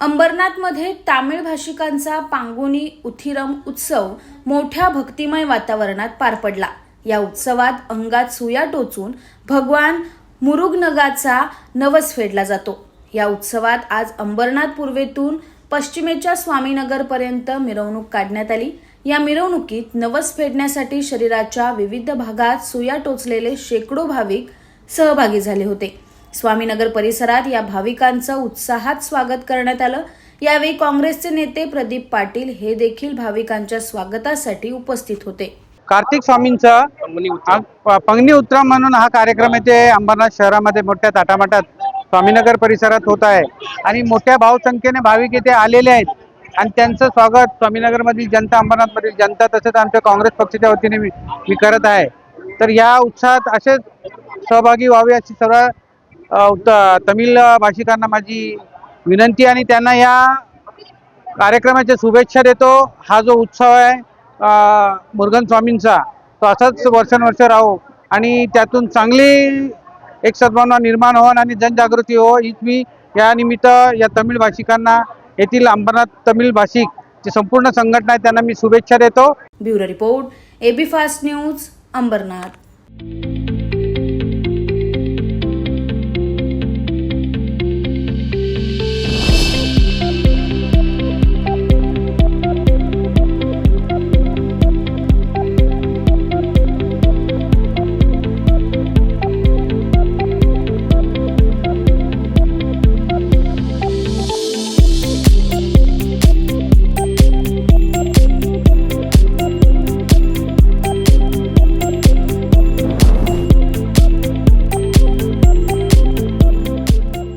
अंबरनाथमध्ये तामिळ भाषिकांचा पांगुनी उथिरम उत्सव मोठ्या भक्तिमय वातावरणात पार पडला. या उत्सवात अंगात सुया टोचून भगवान मुरुगनगाचा नवस फेडला जातो. या उत्सवात आज अंबरनाथ पूर्वेतून पश्चिमेच्या स्वामीनगरपर्यंत मिरवणूक काढण्यात आली. या मिरवणुकीत नवस फेडण्यासाठी शरीराच्या विविध भागात सुया टोचलेले शेकडो भाविक सहभागी झाले होते. स्वामीनगर परिसरात या भाविकांचं उत्साहात स्वागत करण्यात आलं. यावेळी काँग्रेसचे नेते प्रदीप पाटील हे देखील भाविकांच्या स्वागतासाठी उपस्थित होते. कार्तिक स्वामींचा पंगनी उत्सव म्हणून हा कार्यक्रम येथे अंबरनाथ शहरामध्ये मोठ्या ताटामाटात स्वामीनगर परिसरात होत आहे. आणि मोठ्या भावसंख्येने भाविक येथे आलेले आहेत. आणि त्यांचं स्वागत स्वामीनगरमधील जनता अंबरनाथमधील जनता तसेच आमच्या काँग्रेस पक्षाच्या वतीने मी करत आहे. तर या उत्साहात असेच सहभागी व्हावे अशी सर्व त- तमिळ भाषिकांना माझी विनंती आणि त्यांना या कार्यक्रमाच्या शुभेच्छा देतो. हा जो उत्सव आहे अ, मुरुगन स्वामींचा तो असाच वर्षानुवर्ष राहो आणि त्यातून चांगली एक सद्भावना निर्माण हो आणि जनजागृती हो. हीच मी या निमित्त या तमिळ भाषिकांना येथील अंबरनाथ तमिळ भाषिक जी संपूर्ण संघटना आहे त्यांना मी शुभेच्छा देतो. Bureau report AB fast news Ambernath.